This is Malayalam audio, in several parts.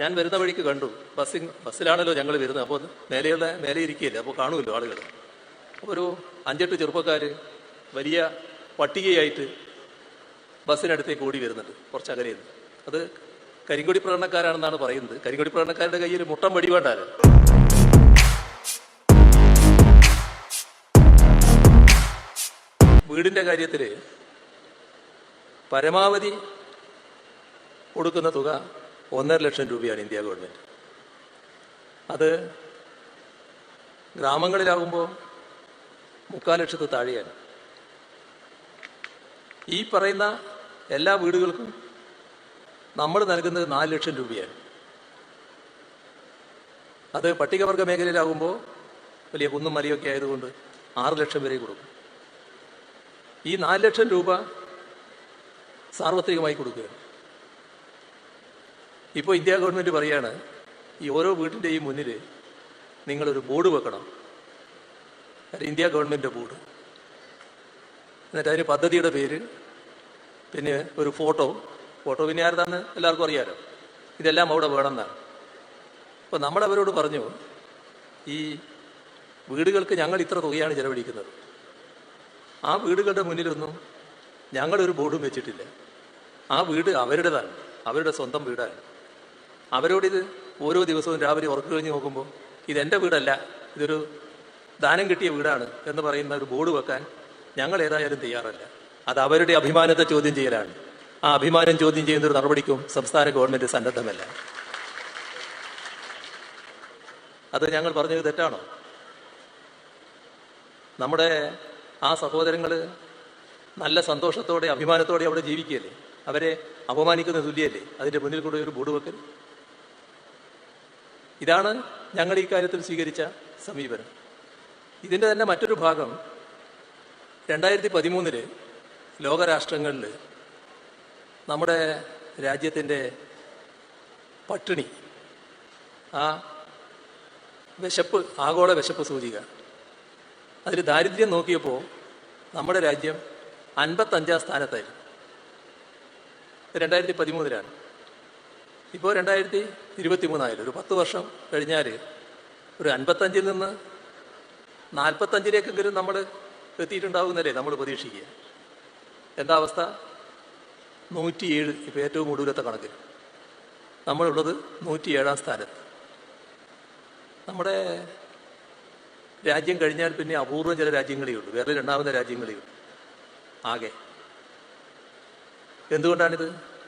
ഞാൻ വരുന്ന വഴിക്ക് കണ്ടു. ബസ്സിൽ ബസ്സിലാണല്ലോ ഞങ്ങൾ വരുന്നത്. അപ്പോൾ മേലെയുള്ള മേലെ ഇരിക്കുകയല്ലേ അപ്പോൾ കാണുമല്ലോ ആളുകൾ അപ്പോൾ ഒരു അഞ്ചെട്ട് ചെറുപ്പക്കാർ വലിയ പട്ടികയായിട്ട് ബസ്സിനടുത്തേക്ക് ഓടി വരുന്നുണ്ട്. കുറച്ച് അകലെ അത് കരിങ്കൊടി പ്രകടനക്കാരാണെന്നാണ് പറയുന്നത്. കരിങ്കൊടി പ്രകടനക്കാരുടെ കയ്യിൽ മുട്ടം വടി വേണ്ടാലോ വീടിന്റെ കാര്യത്തിൽ പരമാവധി കൊടുക്കുന്ന തുക ഒന്നര ലക്ഷം രൂപയാണ് ഇന്ത്യ ഗവൺമെന്റ്. അത് ഗ്രാമങ്ങളിലാകുമ്പോൾ മുക്കാൽ ലക്ഷത്ത് താഴെയാണ്. ഈ പറയുന്ന എല്ലാ വീടുകൾക്കും നമ്മൾ നൽകുന്നത് നാല് ലക്ഷം രൂപയാണ്. അത് പട്ടികവർഗ മേഖലയിലാകുമ്പോൾ വലിയ കുന്നും മലയൊക്കെ ആയതുകൊണ്ട് ആറ് ലക്ഷം വരെ കൊടുക്കും. ഈ നാല് ലക്ഷം രൂപ സാർവത്രികമായി കൊടുക്കുകയാണ്. ഇപ്പോൾ ഇന്ത്യ ഗവൺമെന്റ് പറയാണ് ഈ ഓരോ വീടിന്റെയും മുന്നിൽ നിങ്ങളൊരു ബോർഡ് വെക്കണം. India government board. എന്നിട്ട് അതിന് പദ്ധതിയുടെ പേര് പിന്നെ ഒരു ഫോട്ടോ. ഫോട്ടോ പിന്നെ ആരുതാന്ന് എല്ലാവർക്കും അറിയാലോ. ഇതെല്ലാം അവിടെ വേണമെന്നാണ്. അപ്പോൾ നമ്മളവരോട് പറഞ്ഞു ഈ വീടുകൾക്ക് ഞങ്ങൾ ഇത്ര തുകയാണ് ചിലവഴിക്കുന്നത്. ആ വീടുകളുടെ മുന്നിലൊന്നും ഞങ്ങളൊരു ബോർഡും വെച്ചിട്ടില്ല. ആ വീട് അവരുടേതാണ് അവരുടെ സ്വന്തം വീടാണ്. അവരോടിത് ഓരോ ദിവസവും രാവിലെ ഉറക്കു കഴിഞ്ഞ് നോക്കുമ്പോൾ ഇത് ഇതെന്റെ വീടല്ല ഇതൊരു ദാനം കിട്ടിയ വീടാണ് എന്ന് പറയുന്ന ഒരു ബോർഡ് വെക്കാൻ ഞങ്ങൾ ഏതായാലും തയ്യാറല്ല. അത് അവരുടെ അഭിമാനത്തെ ചോദ്യം ചെയ്യലാണ്. ആ അഭിമാനം ചോദ്യം ചെയ്യുന്ന ഒരു നടപടിക്കും സംസ്ഥാന ഗവൺമെന്റ് സന്നദ്ധമല്ല. അത് ഞങ്ങൾ പറഞ്ഞത് തെറ്റാണോ? നമ്മുടെ ആ സഹോദരങ്ങൾ നല്ല സന്തോഷത്തോടെ അഭിമാനത്തോടെ അവിടെ ജീവിക്കുകയല്ലേ? അവരെ അപമാനിക്കുന്ന തുല്യല്ലേ? അതിന്റെ മുന്നിൽ കൂടെ ഒരു ബോർഡ് വെക്കൽ ഇതാണ് ഞങ്ങൾ ഈ കാര്യത്തിൽ സ്വീകരിച്ച സമീപനം. ഇതിന്റെ തന്നെ മറ്റൊരു ഭാഗം രണ്ടായിരത്തി പതിമൂന്നിൽ ലോകരാഷ്ട്രങ്ങളിൽ നമ്മുടെ രാജ്യത്തിന്റെ പട്ടിണി ആ വിശപ്പ് ആഗോള വിശപ്പ് സൂചിക. അതിൽ ദാരിദ്ര്യം നോക്കിയപ്പോൾ നമ്മുടെ രാജ്യം അൻപത്തഞ്ചാം സ്ഥാനത്തായിരുന്നു. രണ്ടായിരത്തി പതിമൂന്നിലാണ് ഇപ്പോൾ രണ്ടായിരത്തി ഇരുപത്തി മൂന്നായാലും ഒരു പത്ത് വർഷം കഴിഞ്ഞാൽ ഒരു അൻപത്തഞ്ചിൽ നിന്ന് നാൽപ്പത്തഞ്ചിലേക്കെങ്കിലും നമ്മൾ എത്തിയിട്ടുണ്ടാവുന്നല്ലേ നമ്മൾ പ്രതീക്ഷിക്കുക? എന്താ അവസ്ഥ? നൂറ്റിയേഴ് ഇപ്പോൾ ഏറ്റവും ഒടുവിലത്തെ കണക്ക്. നമ്മളുള്ളത് നൂറ്റിയേഴാം സ്ഥാനത്ത്. നമ്മുടെ രാജ്യം കഴിഞ്ഞാൽ പിന്നെ അപൂർവം ചില രാജ്യങ്ങളേ ഉള്ളൂ. വേറെ രണ്ടാമത്തെ രാജ്യങ്ങളേ ഉള്ളൂ. ആകെ. എന്തുകൊണ്ടാണിത്?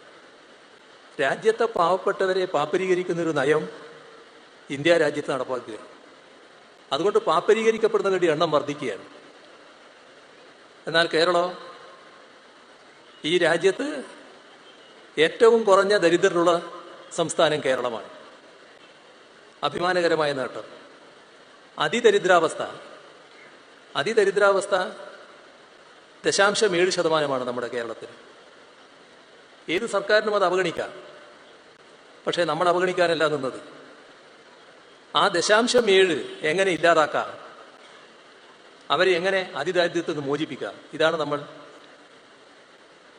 രാജ്യത്തെ പാവപ്പെട്ടവരെ പാപ്പരീകരിക്കുന്ന ഒരു നയം ഇന്ത്യ രാജ്യത്ത് നടപ്പാക്കുക. അതുകൊണ്ട് പാപ്പരീകരിക്കപ്പെടുന്നവരുടെ എണ്ണം വർദ്ധിക്കുകയാണ്. എന്നാൽ കേരളം ഈ രാജ്യത്ത് ഏറ്റവും കുറഞ്ഞ ദരിദ്രരുള്ള സംസ്ഥാനം കേരളമാണ്. അഭിമാനകരമായ നേട്ടം. അതിദരിദ്രാവസ്ഥ അതിദരിദ്രാവസ്ഥ ദശാംശം ഏഴ് ശതമാനമാണ് നമ്മുടെ കേരളത്തിൽ ഏത് സർക്കാരിനും അത് അവഗണിക്കാം. പക്ഷേ നമ്മൾ അവഗണിക്കാനല്ല നിന്നത്. ആ ദശാംശം ഏഴ് എങ്ങനെ ഇല്ലാതാക്കാം? അവരെ എങ്ങനെ അതിദാരിദ്ര്യത്തിൽ നിന്ന് മോചിപ്പിക്കാം? ഇതാണ് നമ്മൾ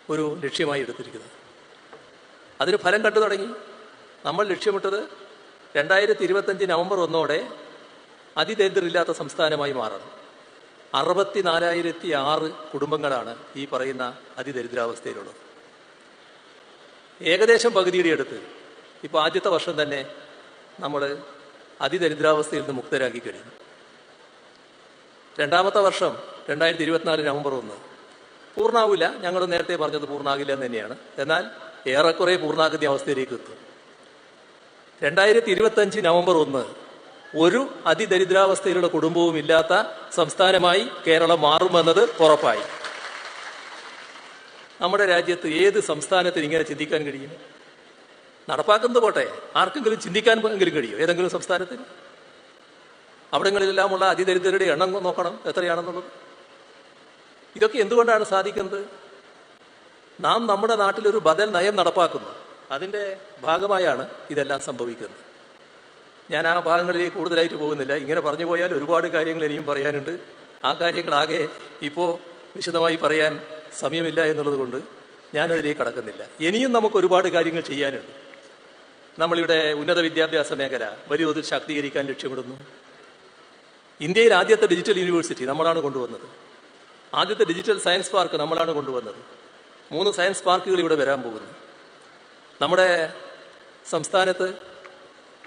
ഒരു ലക്ഷ്യമായി എടുത്തിരിക്കുന്നത്. അതിന് ഫലം കണ്ടു തുടങ്ങി. നമ്മൾ ലക്ഷ്യമിട്ടത് രണ്ടായിരത്തി ഇരുപത്തഞ്ച് നവംബർ ഒന്നോടെ അതിദരിദ്രമില്ലാത്ത സംസ്ഥാനമായി മാറണം. അറുപത്തിനാലായിരത്തി ആറ് കുടുംബങ്ങളാണ് ഈ പറയുന്ന അതിദരിദ്രാവസ്ഥയിലുള്ളത്. ഏകദേശം പകുതിയുടെ അടുത്ത്. ഇപ്പോൾ ആദ്യത്തെ വർഷം തന്നെ നമ്മൾ അതിദരിദ്രാവസ്ഥയിൽ നിന്ന് മുക്തരാക്കി കഴിഞ്ഞു. രണ്ടാമത്തെ വർഷം രണ്ടായിരത്തി ഇരുപത്തിനാല് നവംബർ ഒന്ന്. പൂർണാവില്ല. ഞങ്ങൾ നേരത്തെ പറഞ്ഞത് പൂർണാകില്ല എന്ന് തന്നെയാണ്. എന്നാൽ ഏറെക്കുറെ പൂർണാകുന്ന അവസ്ഥയിലേക്ക് എത്തും. രണ്ടായിരത്തി ഇരുപത്തഞ്ച് നവംബർ ഒന്ന് ഒരു അതിദരിദ്രാവസ്ഥയിലുള്ള കുടുംബവും ഇല്ലാത്ത സംസ്ഥാനമായി കേരളം മാറുമെന്നത് ഉറപ്പായി. നമ്മുടെ രാജ്യത്ത് ഏത് സംസ്ഥാനത്തിന് ഇങ്ങനെ ചിന്തിക്കാൻ കഴിയും? നടപ്പാക്കുന്നത് പോട്ടെ. ആർക്കെങ്കിലും ചിന്തിക്കാൻ എങ്കിലും കഴിയും. ഏതെങ്കിലും സംസ്ഥാനത്തിന് അവിടങ്ങളിലെല്ലാമുള്ള അതിദരിദ്രരുടെ എണ്ണം നോക്കണം. എത്രയാണെന്നുള്ളത്? ഇതൊക്കെ എന്തുകൊണ്ടാണ് സാധിക്കുന്നത്? നാം നമ്മുടെ നാട്ടിലൊരു ബദൽ നയം നടപ്പാക്കുന്നു. അതിന്റെ ഭാഗമായാണ് ഇതെല്ലാം സംഭവിക്കുന്നത്. ഞാൻ ആ ഭാഗങ്ങളിലേക്ക് കൂടുതലായിട്ട് പോകുന്നില്ല. ഇങ്ങനെ പറഞ്ഞു പോയാൽ ഒരുപാട് കാര്യങ്ങൾ ഇനിയും പറയാനുണ്ട്. ആ കാര്യങ്ങളാകെ ഇപ്പോൾ വിശദമായി പറയാൻ സമയമില്ല എന്നുള്ളത് കൊണ്ട് ഞാനതിലേക്ക് കടക്കുന്നില്ല. ഇനിയും നമുക്ക് ഒരുപാട് കാര്യങ്ങൾ ചെയ്യാനുണ്ട്. നമ്മളിവിടെ ഉന്നത വിദ്യാഭ്യാസ മേഖല വലിയ തോതിൽ ശാക്തീകരിക്കാൻ ലക്ഷ്യമിടുന്നു. ഇന്ത്യയിൽ ആദ്യത്തെ ഡിജിറ്റൽ യൂണിവേഴ്സിറ്റി നമ്മളാണ് കൊണ്ടുവന്നത്. ആദ്യത്തെ ഡിജിറ്റൽ സയൻസ് പാർക്ക് നമ്മളാണ് കൊണ്ടുവന്നത്. മൂന്ന് സയൻസ് പാർക്കുകൾ ഇവിടെ വരാൻ പോകുന്നു. നമ്മുടെ സംസ്ഥാനത്ത്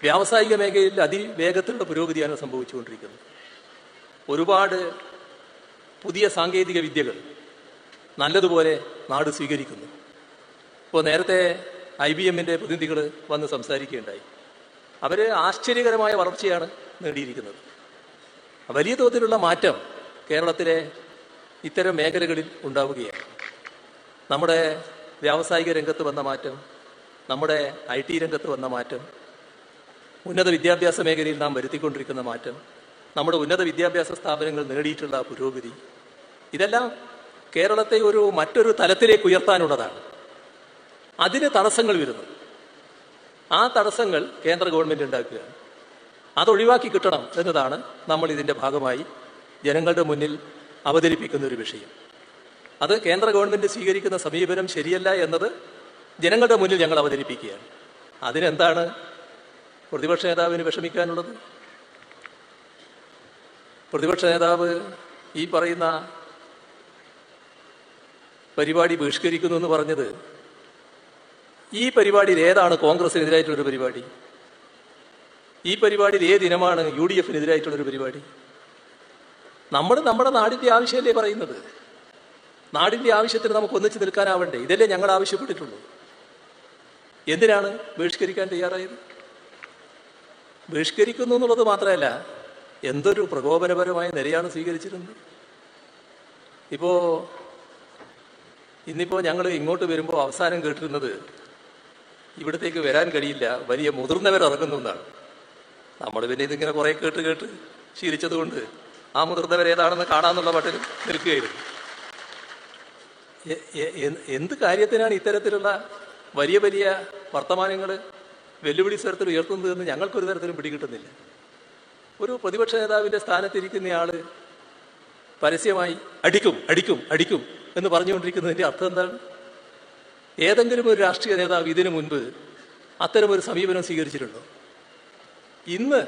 വ്യാവസായിക മേഖലയിൽ അതിവേഗത്തിലുള്ള പുരോഗതിയാണ് സംഭവിച്ചുകൊണ്ടിരിക്കുന്നത്. ഒരുപാട് പുതിയ സാങ്കേതിക വിദ്യകൾ നല്ലതുപോലെ നാട് സ്വീകരിക്കുന്നു. ഇപ്പോൾ നേരത്തെ ഐ ബി എമ്മിന്റെ പ്രതിനിധികൾ വന്ന് സംസാരിക്കുകയുണ്ടായി. അവർ ആശ്ചര്യകരമായ വളർച്ചയാണ് നേടിയിരിക്കുന്നത്. വലിയ തോതിലുള്ള മാറ്റം കേരളത്തിലെ ഇത്തരം മേഖലകളിൽ ഉണ്ടാവുകയാണ്. നമ്മുടെ വ്യാവസായിക രംഗത്ത് വന്ന മാറ്റം നമ്മുടെ ഐ ടി രംഗത്ത് വന്ന മാറ്റം ഉന്നത വിദ്യാഭ്യാസ മേഖലയിൽ നാം വരുത്തിക്കൊണ്ടിരിക്കുന്ന മാറ്റം നമ്മുടെ ഉന്നത വിദ്യാഭ്യാസ സ്ഥാപനങ്ങൾ നേടിയിട്ടുള്ള പുരോഗതി ഇതെല്ലാം കേരളത്തെ ഒരു മറ്റൊരു തലത്തിലേക്ക് ഉയർത്താനുള്ളതാണ്. അതിന് തടസ്സങ്ങൾ വരുന്നു. ആ തടസ്സങ്ങൾ കേന്ദ്ര ഗവൺമെന്റ് ഉണ്ടാക്കുക. അതൊഴിവാക്കി കിട്ടണം എന്നതാണ് നമ്മൾ ഇതിന്റെ ഭാഗമായി ജനങ്ങളുടെ മുന്നിൽ അവതരിപ്പിക്കുന്ന ഒരു വിഷയം. അത് കേന്ദ്ര ഗവൺമെന്റ് സ്വീകരിക്കുന്ന സമീപനം ശരിയല്ല എന്നത് ജനങ്ങളുടെ മുന്നിൽ ഞങ്ങൾ അവതരിപ്പിക്കുകയാണ്. അതിനെന്താണ് പ്രതിപക്ഷ നേതാവിന് വിഷമിക്കാനുള്ളത്? പ്രതിപക്ഷ നേതാവ് ഈ പറയുന്ന പരിപാടി ബഹിഷ്കരിക്കുന്നു എന്ന് പറഞ്ഞത്? ഈ പരിപാടിയിൽ ഏതാണ് കോൺഗ്രസിനെതിരായിട്ടുള്ളൊരു പരിപാടി? ഈ പരിപാടിയിൽ ഏത് ഇനമാണ് യു ഡി എഫിനെതിരായിട്ടുള്ളൊരു പരിപാടി? നമ്മൾ നമ്മുടെ നാടിന്റെ ആവശ്യമല്ലേ പറയുന്നത്? നാടിന്റെ ആവശ്യത്തിന് നമുക്ക് ഒന്നിച്ച് നിൽക്കാനാവണ്ടേ? ഇതല്ലേ ഞങ്ങൾ ആവശ്യപ്പെട്ടിട്ടുള്ളൂ. എന്തിനാണ് ബഹിഷ്കരിക്കാൻ തയ്യാറായത്? ബഹിഷ്കരിക്കുന്നു എന്നുള്ളത് മാത്രമല്ല എന്തൊരു പ്രകോപനപരമായ നിലയാണ് സ്വീകരിച്ചിരുന്നത്? ഇപ്പോ ഇന്നിപ്പോ ഞങ്ങൾ ഇങ്ങോട്ട് വരുമ്പോൾ അവസാനം കേട്ടിരുന്നത് ഇവിടത്തേക്ക് വരാൻ കഴിയില്ല വലിയ മുതിർന്നവർ ഇറങ്ങുന്നു എന്നാണ്. നമ്മൾ പിന്നെ ഇതിങ്ങനെ കുറെ കേട്ട് കേട്ട് ശീലിച്ചതുകൊണ്ട് ആ മുതിർന്നവർ ഏതാണെന്ന് കാണാന്നുള്ള മട്ടിൽ നിൽക്കുകയായിരുന്നു. എന്ത് കാര്യത്തിനാണ് ഇത്തരത്തിലുള്ള വലിയ വലിയ വർത്തമാനങ്ങൾ വെല്ലുവിളി സ്വരത്തിൽ ഉയർത്തുന്നതെന്ന് ഞങ്ങൾക്കൊരു തരത്തിലും പിടികിട്ടുന്നില്ല. ഒരു പ്രതിപക്ഷ നേതാവിന്റെ സ്ഥാനത്തിരിക്കുന്നയാൾ പരസ്യമായി അടിക്കും അടിക്കും അടിക്കും എന്ന് പറഞ്ഞുകൊണ്ടിരിക്കുന്നതിന്റെ അർത്ഥം എന്താണ്? ഏതെങ്കിലും ഒരു രാഷ്ട്രീയ നേതാവ് ഇതിനു മുൻപ് അത്തരം ഒരു സമീപനം സ്വീകരിച്ചിട്ടുണ്ടോ? ഇന്ന്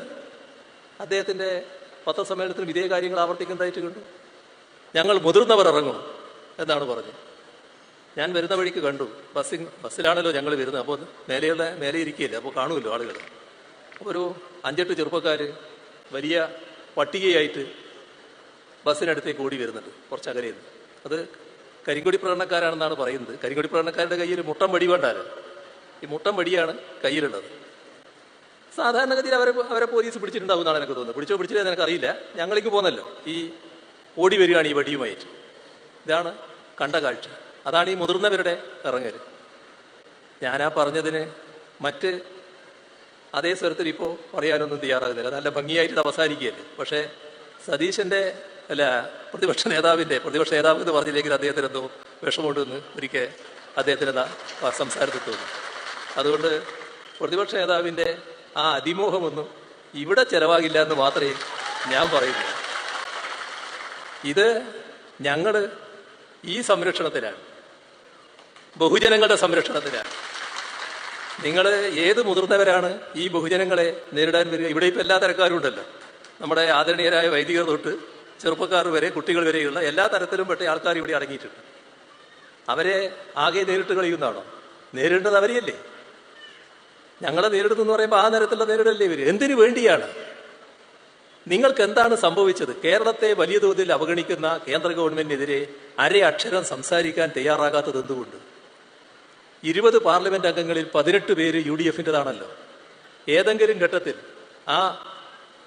അദ്ദേഹത്തിന്റെ പത്രസമ്മേളനത്തിലും ഇതേ കാര്യങ്ങൾ ആവർത്തിക്കുന്നതായിട്ട് കണ്ടു ഞങ്ങൾ മുതിർന്നവർ ഇറങ്ങും എന്നാണ് പറഞ്ഞത്. ഞാൻ വരുന്ന വഴിക്ക് കണ്ടു. ബസ്സിൽ ബസ്സിലാണല്ലോ ഞങ്ങൾ വരുന്നത്. അപ്പോൾ മേലെയുള്ള മേലെ ഇരിക്കുകയില്ല. അപ്പോൾ കാണുമല്ലോ ആളുകൾ. അപ്പോൾ ഒരു അഞ്ചെട്ട് ചെറുപ്പക്കാർ വലിയ പട്ടികയായിട്ട് ബസ്സിനടുത്തേക്ക് ഓടി വരുന്നുണ്ട്. കുറച്ച് അകലെ നിന്ന് അത് കരിങ്കൊടി പ്രകടനക്കാരാണെന്നാണ് പറയുന്നത്. കരിങ്കൊടി പ്രകടനക്കാരുടെ കയ്യിൽ മുട്ടം വടി ഈ മുട്ടം വടിയാണ് കയ്യിലുള്ളത്. സാധാരണഗതിയിൽ അവരെ അവരെ പോലീസ് പിടിച്ചിട്ടുണ്ടാവും എന്നാണ് എനിക്ക് തോന്നുന്നത്. പിടിച്ചോ പിടിച്ചില്ല എനിക്ക് അറിയില്ല ഞങ്ങളേക്ക് പോന്നല്ലോ. ഈ ഓടി വരികയാണ് ഈ വടിയുമായിട്ട്. ഇതാണ് കണ്ട കാഴ്ച. അതാണ് ഈ മുതിർന്നവരുടെ ഇറങ്ങൽ ഞാനാ പറഞ്ഞതിന് മറ്റ് അതേ സ്വരത്തിൽ ഇപ്പോൾ പറയാനൊന്നും തയ്യാറാകുന്നില്ല. നല്ല ഭംഗിയായിട്ട് അവസാനിക്കുകയല്ലേ. പക്ഷേ സതീശന്റെ അല്ല പ്രതിപക്ഷ നേതാവിന്റെ പ്രതിപക്ഷ നേതാവ് എന്ന് പറഞ്ഞില്ലെങ്കിൽ അദ്ദേഹത്തിന് എന്തോ വിഷമമുണ്ടെന്ന് ഒരിക്കൽ ആ സംസാരത്തിൽ തോന്നി. അതുകൊണ്ട് പ്രതിപക്ഷ നേതാവിന്റെ ആ അതിമോഹമൊന്നും ഇവിടെ ചെലവാകില്ല എന്ന് മാത്രമേ ഞാൻ പറയുന്നു ഇത് ഞങ്ങൾ ഈ സംരക്ഷണത്തിലാണ്. ബഹുജനങ്ങളുടെ സംരക്ഷണത്തിലാണ്. നിങ്ങൾ ഏത് മുതിർന്നവരാണ് ഈ ബഹുജനങ്ങളെ നേരിടാൻ വരിക? ഇവിടെ ഇപ്പം എല്ലാ തരക്കാരും ഉണ്ടല്ലോ. നമ്മുടെ ആദരണീയരായ വൈദികർ തൊട്ട് ചെറുപ്പക്കാർ വരെ കുട്ടികൾ വരെയുള്ള എല്ലാ തരത്തിലും പെട്ട ആൾക്കാർ ഇവിടെ അടങ്ങിയിട്ടുണ്ട്. അവരെ ആകെ നേരിട്ട് കളിയുന്നതാണോ? നേരിടുന്നത് അവരെയല്ലേ? ഞങ്ങളെ നേരിടുന്നു പറയുമ്പോൾ ആ തരത്തിലുള്ള നേരിടല്ലേ ഇവർ? എന്തിനു വേണ്ടിയാണ്? നിങ്ങൾക്ക് എന്താണ് സംഭവിച്ചത്? കേരളത്തെ വലിയ തോതിൽ അവഗണിക്കുന്ന കേന്ദ്ര ഗവൺമെന്റിനെതിരെ അരേ അക്ഷരം സംസാരിക്കാൻ തയ്യാറാകാത്തത് എന്തുകൊണ്ട്? ഇരുപത് പാർലമെന്റ് അംഗങ്ങളിൽ പതിനെട്ട് പേര് യു ഡി എഫിന്റെതാണല്ലോ ഏതെങ്കിലും ഘട്ടത്തിൽ ആ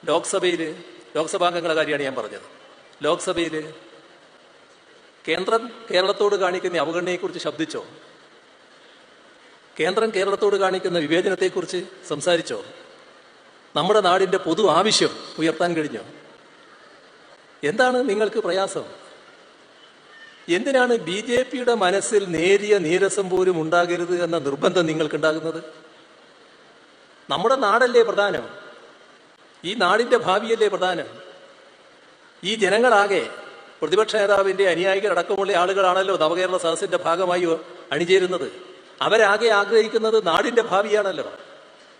ലോക്സഭയിൽ ലോക്സഭാംഗങ്ങളുടെ കാര്യമാണ് ഞാൻ പറഞ്ഞത്. ലോക്സഭയിൽ കേന്ദ്രം കേരളത്തോട് കാണിക്കുന്ന അവഗണനയെക്കുറിച്ച് ശബ്ദിച്ചോ? കേന്ദ്രം കേരളത്തോട് കാണിക്കുന്ന വിവേചനത്തെക്കുറിച്ച് സംസാരിച്ചോ? നമ്മുടെ നാടിന്റെ പൊതു ആവശ്യം ഉയർത്താൻ കഴിഞ്ഞോ? എന്താണ് നിങ്ങൾക്ക് പ്രയാസം? എന്തിനാണ് ബി ജെ പിയുടെ മനസ്സിൽ നേരിയ നീരസം പോലും ഉണ്ടാകരുത് എന്ന നിർബന്ധം നിങ്ങൾക്കുണ്ടാകുന്നത്? നമ്മുടെ നാടല്ലേ പ്രധാനം? ഈ നാടിന്റെ ഭാവിയല്ലേ പ്രധാനം? ഈ ജനങ്ങളാകെ പ്രതിപക്ഷ നേതാവിന്റെ അനുയായികളടക്കമുള്ള ആളുകളാണല്ലോ നവകേരള സദസ്സിന്റെ ഭാഗമായി അണിചേരുന്നത്. അവരാകെ ആഗ്രഹിക്കുന്നത് നാടിന്റെ ഭാവിയാണല്ലോ.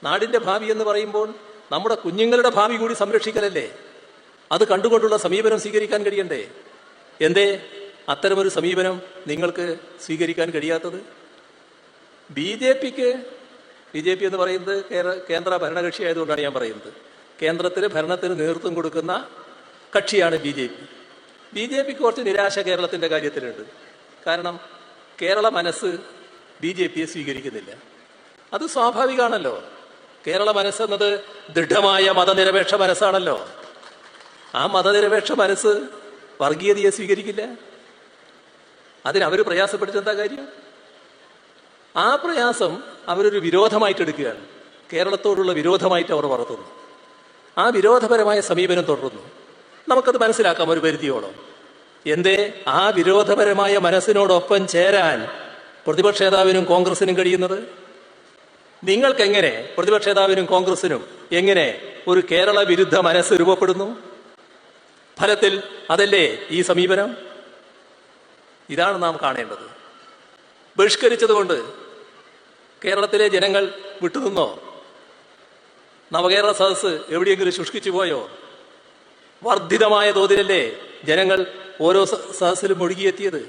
നാടിന്റെ ഭാവി എന്ന് പറയുമ്പോൾ നമ്മുടെ കുഞ്ഞുങ്ങളുടെ ഭാവി കൂടി സംരക്ഷിക്കലല്ലേ? അത് കണ്ടുകൊണ്ടുള്ള സമീപനം സ്വീകരിക്കാൻ കഴിയണ്ടേ? എന്തേ? അത്തരമൊരു സമീപനം നിങ്ങൾക്ക് സ്വീകരിക്കാൻ കഴിയാത്തത്? ബി ജെ പിക്ക് ബി ജെ പി എന്ന് പറയുന്നത് കേന്ദ്ര ഭരണകക്ഷി ആയതുകൊണ്ടാണ് ഞാൻ പറയുന്നത്. കേന്ദ്രത്തിൽ ഭരണത്തിന് നേതൃത്വം കൊടുക്കുന്ന കക്ഷിയാണ് B J P. B J പിക്ക് കുറച്ച് നിരാശ കേരളത്തിന്റെ കാര്യത്തിലുണ്ട്. കാരണം കേരള മനസ്സ് ബി ജെ പിയെ സ്വീകരിക്കുന്നില്ല. അത് സ്വാഭാവികമാണല്ലോ കേരള മനസ്സെന്നത് ദൃഢമായ മതനിരപേക്ഷ മനസ്സാണല്ലോ. ആ മതനിരപേക്ഷ മനസ്സ് വർഗീയതയെ സ്വീകരിക്കില്ല. അതിനവർ പ്രയാസപ്പെടുത്തെന്താ കാര്യം? ആ പ്രയാസം അവരൊരു വിരോധമായിട്ട് എടുക്കുകയാണ്. കേരളത്തോടുള്ള വിരോധമായിട്ട് അവർ വളർത്തുന്നു. ആ വിരോധപരമായ സമീപനം തുടരുന്നു. നമുക്കത് മനസ്സിലാക്കാം ഒരു പരിധിയോളം. എന്തേ? ആ വിരോധപരമായ മനസ്സിനോടൊപ്പം ചേരാൻ പ്രതിപക്ഷ നേതാവിനും കോൺഗ്രസിനും കഴിയുന്നത്? നിങ്ങൾക്കെങ്ങനെ പ്രതിപക്ഷ നേതാവിനും കോൺഗ്രസിനും എങ്ങനെ ഒരു കേരള വിരുദ്ധ മനസ്സ് രൂപപ്പെടുന്നു? ഫലത്തിൽ അതല്ലേ ഈ സമീപനം? ഇതാണ് നാം കാണേണ്ടത്. ബഹിഷ്കരിച്ചതുകൊണ്ട് കേരളത്തിലെ ജനങ്ങൾ വിട്ടുനിന്നോ? നവകേരള സദസ്സ് എവിടെയെങ്കിലും ശുഷ്കിച്ചു പോയോ? വർദ്ധിതമായ തോതിലല്ലേ ജനങ്ങൾ ഓരോ സഹസിലും ഒഴുകിയെത്തിയത്?